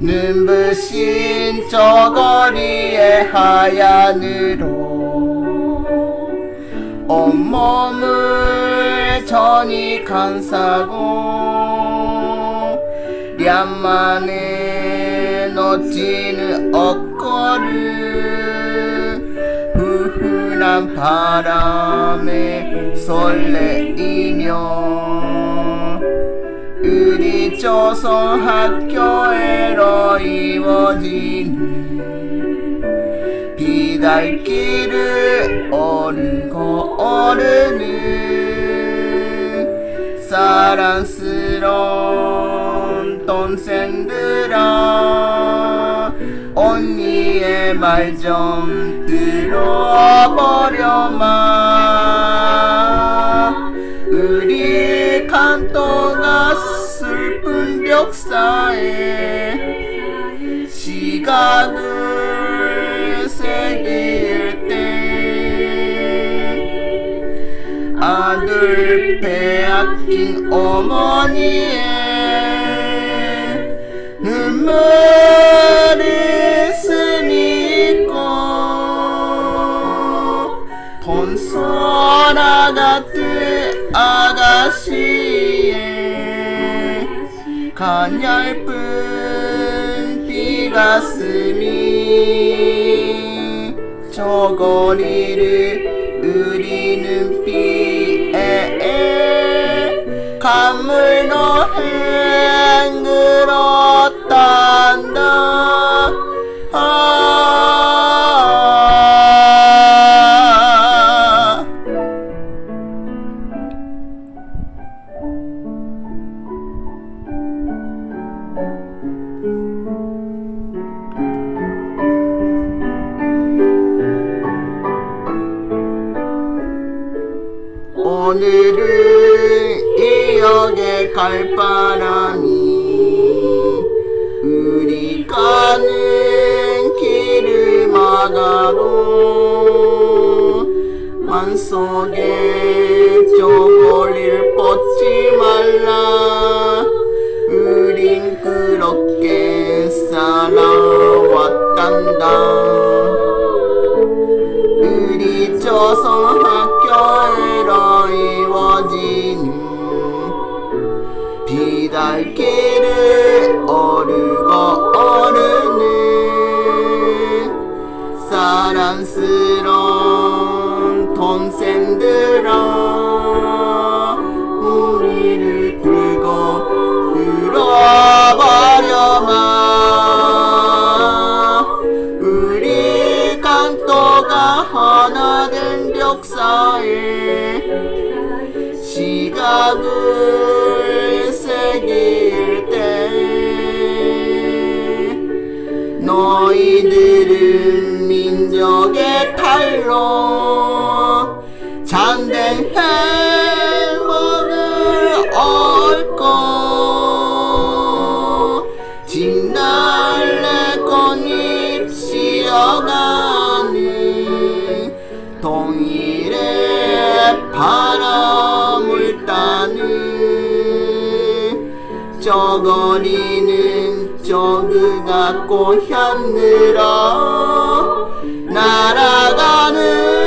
눈부신 저 거리의 하얀으로 온몸을 전이 감싸고 량만에 놓지는 옷걸음 후훈한 바람에 설레이며 우리 조선 학교에로 이루어지는 비달길을 오르고 오르는 사랑스러운 동생들아 언니의 말 좀 들어버려마. 우리 간도가 슬픈 벽사에 시각을 새길 때 아들 빼앗긴 어머니의 눈물이 스미고 돈소라 같은 아가씨의 가냘픈 비가슴이 저 거리를 우리는 비에 가물로 헹 오늘은 이 역에 갈 바람이 우리 가는 길을 막아로 만속에 저 멀리를 뻗지 말라 사랑스러운 동생들아 우리를 들고 들어버려마. 우리 강도가 하나 된 벽사에 시각을 민족의 탈로 잠든 행복을 얻고 진달래 꽃잎 씌어가는 동일의 바람을 따는 저 거리는 저그가 꽃향느라 날아가는